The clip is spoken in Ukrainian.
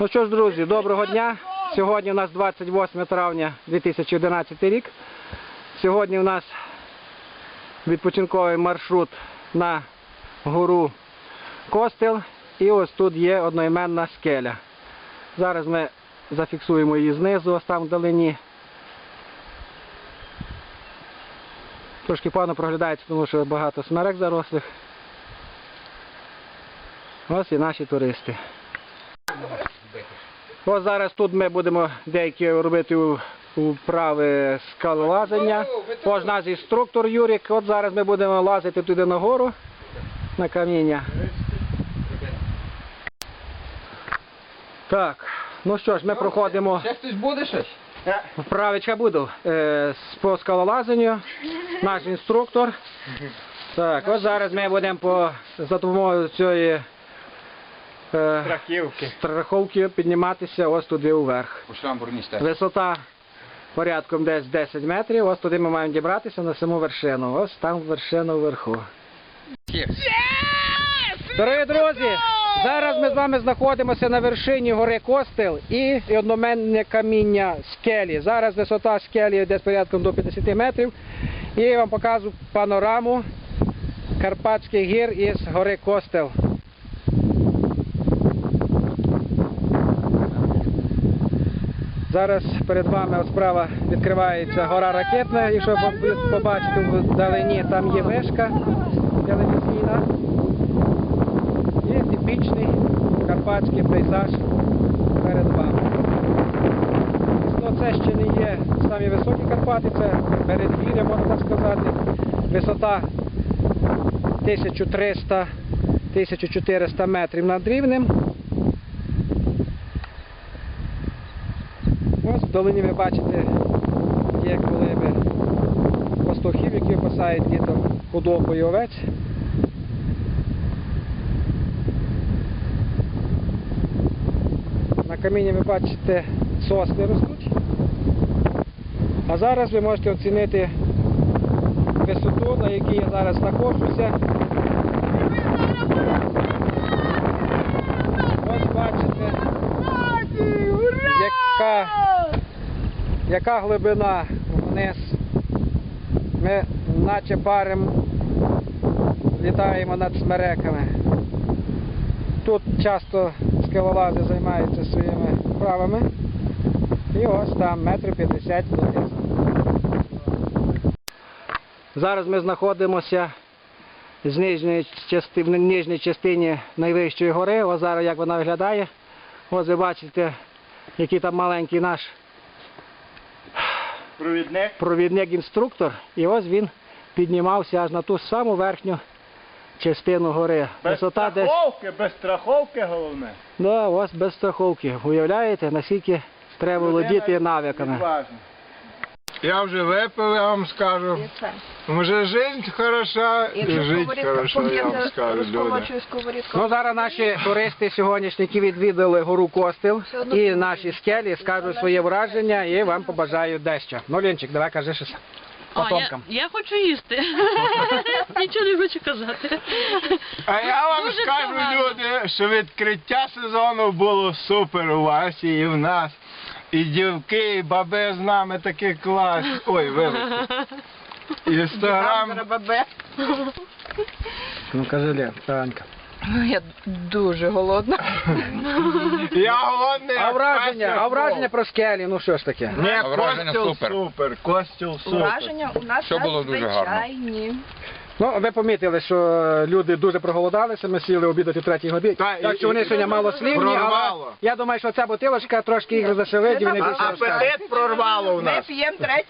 Ну що ж, друзі, доброго дня. Сьогодні у нас 28 травня 2011 рік. Сьогодні у нас відпочинковий маршрут на гору Костел. І ось тут є одноіменна скеля. Зараз ми зафіксуємо її знизу, ось там вдалині. Трошки погано проглядається, тому що багато смерек зарослих. Ось і наші туристи. Ось зараз тут ми будемо деякі робити вправи скалолазання. Ось наш інструктор Юрік. От зараз ми будемо лазити туди нагору на каміння. Так, ну що ж, ми проходимо Ще хтось буде щось? вправичка буду е, по скалолазанню. Наш інструктор. Так, ось зараз ми будемо по за допомогою цієї Страхівки. страховки підніматися ось туди стежці. Висота порядком десь 10 метрів. Ось туди ми маємо дібратися на саму вершину. Ось там вершина вверху. Дорогі друзі, зараз ми з вами знаходимося на вершині гори Костел і одноменне каміння скелі. Зараз висота скелі десь порядком до 50 метрів. І я вам покажу панораму Карпатських гір із гори Костел. Зараз перед вами справа відкривається гора ракетна. Якщо побачите вдалині, там є вишка телевізійна. Є типічний карпатський пейзаж перед вами. Це ще не є самі високі Карпати, це передгір'я, можна так сказати. Висота 1300-1400 метрів над рівнем. Ось в долині ви бачите, є колиби пастухів, які опасають літом худобу і овець. На каміні ви бачите сосни ростуть. А зараз ви можете оцінити висоту, на якій я зараз знаходжуся. Ось бачите, яка, яка глибина вниз. Ми наче парим літаємо над смереками. Тут часто скелолази займаються своїми вправами. І ось там метрів 50 донизу. Зараз ми знаходимося з нижньої части, в нижній частині найвищої гори. Ось зараз як вона виглядає. Ось ви бачите, який там маленький наш Провідник. провідник-інструктор. І ось він піднімався аж на ту саму верхню частину гори. Без Висота десь. страховки, без страховки головне. Да, ось без страховки. Уявляєте, наскільки треба володіти навиками. Відважно. Я вже випив, я вам скажу. Може жить хороша і жить хорошо, я вам скажу, люди. Ну зараз наші туристи сьогоднішні, які відвідали гору Костел і наші скелі, скажуть своє враження і вам побажають дещо. Ну, Лінчик, давай кажи щось А, я, потомкам. я хочу їсти. Нічого не хочу казати. А я вам Дуже скажу, погано. люди, що відкриття сезону було супер у вас і в нас. І дівки, і баби з нами такі класні. Ой, вибачте. Інстаграм. Ну кажи, Лен, Танька. Я дуже голодна. Я голодний. А як враження, а враження про скелі, ну що ж таке? Ні, А враження супер. супер, костюл супер. Враження у нас Все було дуже гарно. надзвичайні. Ну, ви помітили, що люди дуже проголодалися, ми сіли обідати в третій годині. Та, Так що вони і- сьогодні мало слівні, але Прорвало. я думаю, що ця бутилочка трошки їх зашевить і вони більше розкажуть. Апетит прорвало у Ми нас. п'ємо третій